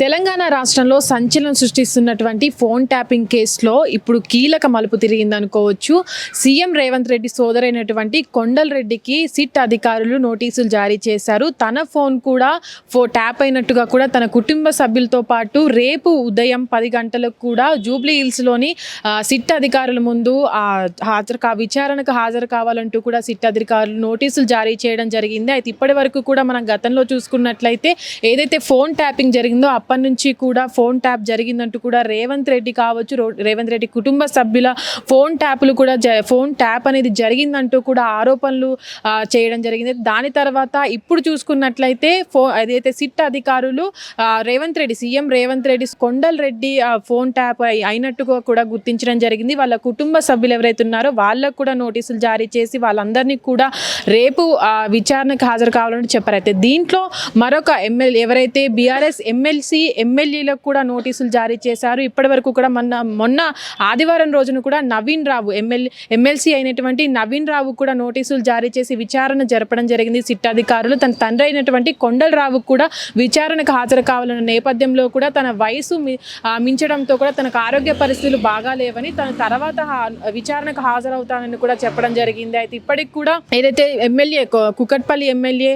తెలంగాణ రాష్ట్రంలో సంచలనం సృష్టిస్తున్నటువంటి phone tapping కేసులో ఇప్పుడు కీలక మలుపు తిరిగింది అనుకోవచ్చు సీఎం రేవంత్ రెడ్డి సోదరైనటువంటి కొండల్ రెడ్డికి సిట్ అధికారులు నోటీసులు జారీ చేశారు. తన ఫోన్ కూడా ఫో ట్యాప్ అయినట్టుగా కూడా తన కుటుంబ సభ్యులతో పాటు రేపు ఉదయం పది గంటలకు కూడా జూబ్లీ హిల్స్లోని సిట్ అధికారుల ముందు హాజరు కా విచారణకు హాజరు కావాలంటూ కూడా సిట్ అధికారులు నోటీసులు జారీ చేయడం జరిగింది. అయితే ఇప్పటి వరకు కూడా మనం గతంలో చూసుకున్నట్లయితే ఏదైతే ఫోన్ ట్యాపింగ్ జరిగిందో అప్పటి నుంచి కూడా ఫోన్ ట్యాప్ జరిగిందంటూ కూడా రేవంత్ రెడ్డి కావచ్చు రో- రేవంత్ రెడ్డి కుటుంబ సభ్యుల ఫోన్ ట్యాప్లు కూడా జ- ఫోన్ ట్యాప్ అనేది జరిగిందంటూ కూడా ఆరోపణలు చేయడం జరిగింది. దాని తర్వాత ఇప్పుడు చూసుకున్నట్లయితే ఫో ఏదైతే సిట్ అధికారులు Revanth Reddy CM Revanth Reddy Kondal Reddy phone tap అయి- అయినట్టుగా కూడా గుర్తించడం జరిగింది. వాళ్ళ కుటుంబ సభ్యులు ఎవరైతే ఉన్నారో వాళ్ళకు కూడా నోటీసులు జారీ చేసి వాళ్ళందరినీ కూడా రేపు విచారణకు హాజరు కావాలని చెప్పారు. అయితే దీంట్లో మరొక ఎమ్మెల్యే ఎవరైతే బీఆర్ఎస్ ఎమ్మెల్సీ ఎమ్మెల్యేలకు కూడా నోటీసులు జారీ చేశారు. ఇప్పటి వరకు కూడా మొన్న మొన్న ఆదివారం రోజున కూడా నవీన్ రావు ఎమ్మెల్యే ఎమ్మెల్సీ అయినటువంటి నవీన్ రావు కూడా నోటీసులు జారీ చేసి విచారణ జరపడం జరిగింది. సిట్ అధికారులు తన తండ్రి అయినటువంటి కొండల కూడా విచారణకు హాజరు కావాలన్న నేపథ్యంలో కూడా తన వయసు మించడంతో కూడా తనకు ఆరోగ్య పరిస్థితులు బాగా లేవని తన తర్వాత విచారణకు హాజరవుతానని కూడా చెప్పడం జరిగింది. అయితే ఇప్పటికి కూడా ఏదైతే ఎమ్మెల్యే కుకట్పల్లి ఎమ్మెల్యే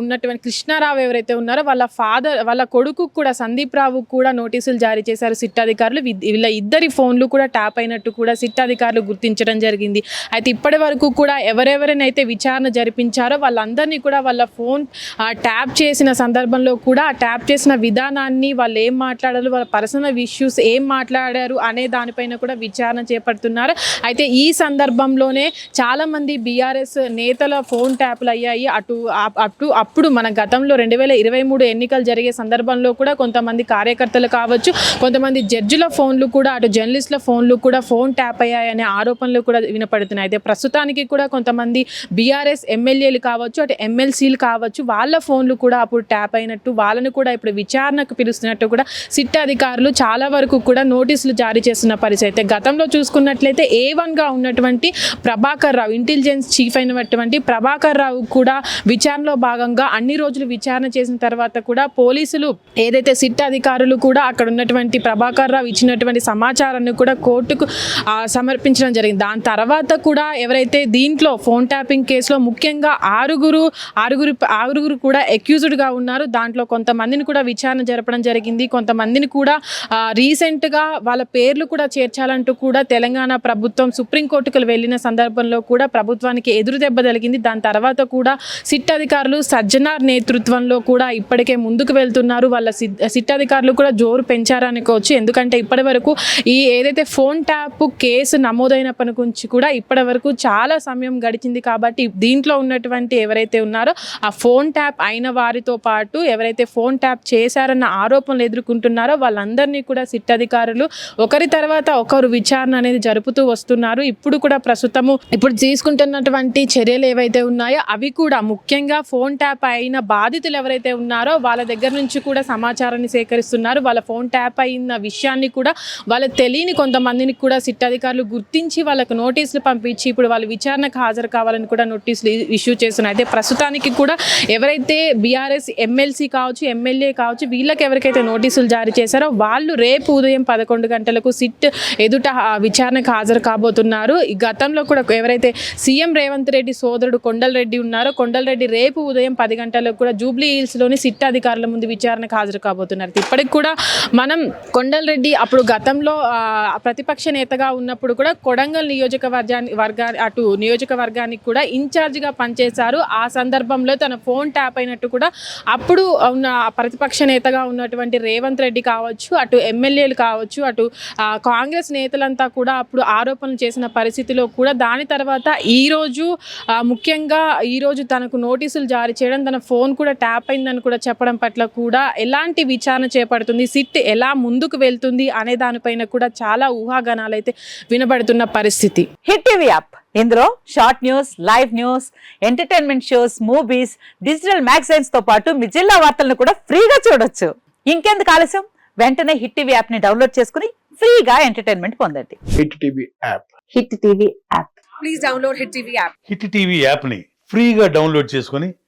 ఉన్నటువంటి కృష్ణారావు ఎవరైతే ఉన్నారో వాళ్ళ ఫాదర్ వాళ్ళ కొడుకు కూడా సందీప్ రావు కూడా నోటీసులు జారీ చేశారు. సిట్ అధికారులు వీళ్ళ ఇద్దరి ఫోన్లు కూడా ట్యాప్ అయినట్టు కూడా సిట్ అధికారులు గుర్తించడం జరిగింది. అయితే ఇప్పటి వరకు కూడా ఎవరెవరినైతే విచారణ జరిపించారో వాళ్ళందరినీ కూడా వాళ్ళ ఫోన్ ట్యాప్ చేసిన సందర్భంలో కూడా ఆ ట్యాప్ చేసిన విధానాన్ని వాళ్ళు ఏం మాట్లాడారు వాళ్ళ పర్సనల్ ఇష్యూస్ ఏం మాట్లాడారు అనే దానిపైన కూడా విచారణ చేపడుతున్నారు. అయితే ఈ సందర్భంలోనే చాలామంది బీఆర్ఎస్ నేతల ఫోన్ ట్యాప్లు అయ్యాయి. అటు ఆ- అటు అప్పుడు మన గతంలో రెండు వేల ఇరవై మూడు ఎన్నికలు జరిగే సందర్భంలో కూడా కొంతమంది కార్యకర్తలు కావచ్చు కొంతమంది జడ్జిల ఫోన్లు కూడా అటు జర్నలిస్టుల ఫోన్లు కూడా ఫోన్ ట్యాప్ అయ్యాయనే ఆరోపణలు కూడా వినపడుతున్నాయి. అయితే ప్రస్తుతానికి కూడా కొంతమంది బీఆర్ఎస్ ఎమ్మెల్యేలు కావచ్చు అటు ఎమ్మెల్సీలు కావచ్చు వాళ్ళ ఫోన్లు కూడా అప్పుడు ట్యాప్ అయినట్టు వాళ్ళను కూడా ఇప్పుడు విచారణకు పిలుస్తున్నట్టు కూడా సిట్ అధికారులు చాలా వరకు కూడా నోటీసులు జారీ చేస్తున్న పరిస్థితి. అయితే గతంలో చూసుకున్నట్లయితే ఏ వన్గా ఉన్నటువంటి ప్రభాకర్ రావు ఇంటెలిజెన్స్ చీఫ్ అయినటువంటి ప్రభాకర్ రావు కూడా విచారణలో భాగంగా అన్ని రోజులు విచారణ చేసిన తర్వాత కూడా పోలీసులు ఏదైతే సిట్ అధికారులు కూడా అక్కడ ఉన్నటువంటి ప్రభాకర్ రావు ఇచ్చినటువంటి సమాచారాన్ని కూడా కోర్టుకు సమర్పించడం జరిగింది. దాని తర్వాత కూడా ఎవరైతే దీంట్లో ఫోన్ ట్యాపింగ్ కేసులో ముఖ్యంగా ఆరుగురు ఆరుగురు ఆరుగురు కూడా అక్యూజ్డ్గా ఉన్నారు. దాంట్లో కొంతమందిని కూడా విచారణ జరపడం జరిగింది. కొంతమందిని కూడా రీసెంట్గా వాళ్ళ పేర్లు కూడా చేర్చాలంటూ కూడా తెలంగాణ ప్రభుత్వం సుప్రీంకోర్టుకు వెళ్ళిన సందర్భంలో కూడా ప్రభుత్వానికి ఎదురు దెబ్బ తగిలింది. దాని తర్వాత కూడా సిట్ అధికారులు సజ్జనార్ నేతృత్వంలో కూడా ఇప్పటికే ముందుకు వెళ్తున్నారు. వాళ్ళ సిద్ధ సిట్ అధికారులు కూడా జోరు పెంచారనుకోవచ్చు ఎందుకంటే ఇప్పటి వరకు ఈ ఏదైతే ఫోన్ ట్యాప్ కేసు నమోదైనప్పటి నుంచి కూడా ఇప్పటి వరకు చాలా సమయం గడిచింది కాబట్టి దీంట్లో ఉన్నటువంటి ఎవరైతే ఉన్నారో ఆ ఫోన్ ట్యాప్ అయిన వారితో పాటు ఎవరైతే ఫోన్ ట్యాప్ చేశారన్న ఆరోపణలు ఎదుర్కొంటున్నారో వాళ్ళందరినీ కూడా సిట్ అధికారులు ఒకరి తర్వాత ఒకరు విచారణ అనేది జరుపుతూ వస్తున్నారు. ఇప్పుడు కూడా ప్రస్తుతము ఇప్పుడు తీసుకుంటున్నటువంటి చర్యలు ఏవైతే ఉన్నాయో అవి కూడా ముఖ్యంగా ఫోన్ ట్యాప్ అయిన బాధితులు ఎవరైతే ఉన్నారో వాళ్ళ దగ్గర నుంచి కూడా సమాచారం సమాచారాన్ని సేకరిస్తున్నారు. వాళ్ళ ఫోన్ ట్యాప్ అయిన విషయాన్ని కూడా వాళ్ళకి తెలియని కొంతమందిని కూడా సిట్ అధికారులు గుర్తించి వాళ్ళకు నోటీసులు పంపించి ఇప్పుడు వాళ్ళు విచారణకు హాజరు కావాలని కూడా నోటీసులు ఇష్యూ చేస్తున్నారు. అయితే ప్రస్తుతానికి కూడా ఎవరైతే బీఆర్ఎస్ ఎమ్మెల్సీ కావచ్చు ఎమ్మెల్యే కావచ్చు వీళ్ళకి ఎవరికైతే నోటీసులు జారీ చేశారో వాళ్ళు రేపు ఉదయం పదకొండు గంటలకు సిట్ ఎదుట విచారణకు హాజరు కాబోతున్నారు. ఈ గతంలో కూడా ఎవరైతే సీఎం రేవంత్ రెడ్డి సోదరుడు కొండల రెడ్డి ఉన్నారో కొండల రెడ్డి రేపు ఉదయం పది గంటలకు కూడా జూబ్లీ హిల్స్లోని సిట్ అధికారుల ముందు విచారణకు హాజరు కాబోతున్నారు. ఇప్పటికి కూడా మనం కొండల్ రెడ్డి అప్పుడు గతంలో ప్రతిపక్ష నేతగా ఉన్నప్పుడు కూడా కొడంగల్ నియోజకవర్గాన్ని వర్గా అటు నియోజకవర్గానికి కూడా ఇన్ఛార్జ్గా పనిచేశారు. ఆ సందర్భంలో తన ఫోన్ ట్యాప్ అయినట్టు కూడా అప్పుడు ఉన్న ప్రతిపక్ష నేతగా ఉన్నటువంటి రేవంత్ రెడ్డి కావచ్చు అటు ఎమ్మెల్యేలు కావచ్చు అటు కాంగ్రెస్ నేతలంతా కూడా అప్పుడు ఆరోపణలు చేసిన పరిస్థితిలో కూడా దాని తర్వాత ఈ రోజు ముఖ్యంగా ఈ రోజు తనకు నోటీసులు జారీ చేయడం తన ఫోన్ కూడా ట్యాప్ అయిందని కూడా చెప్పడం పట్ల కూడా ఎలాంటి విచారణ చేపడుతుంది. సిట్ ఎలా ముందుకు వెళ్తుంది అనే దానిపైన కూడా చాలా ఊహాగానాలు అయితే వినబడుతున్న పరిస్థితి. Hit TV app. ఇందులో short news live news entertainment shows movies digital మ్యాగజైన్స్తో పాటు మీ జిల్లా వార్తలను కూడా ఫ్రీగా చూడొచ్చు. ఇంకెందుకు ఆలస్యం? వెంటనే హిట్ టీవీ యాప్ని డౌన్లోడ్ చేసుకుని ఫ్రీగా ఎంటర్టైన్మెంట్ పొందండి. Hit TV app. Hit TV app. Hit TV యాప్ని ఫ్రీగా డౌన్లోడ్ చేసుకొని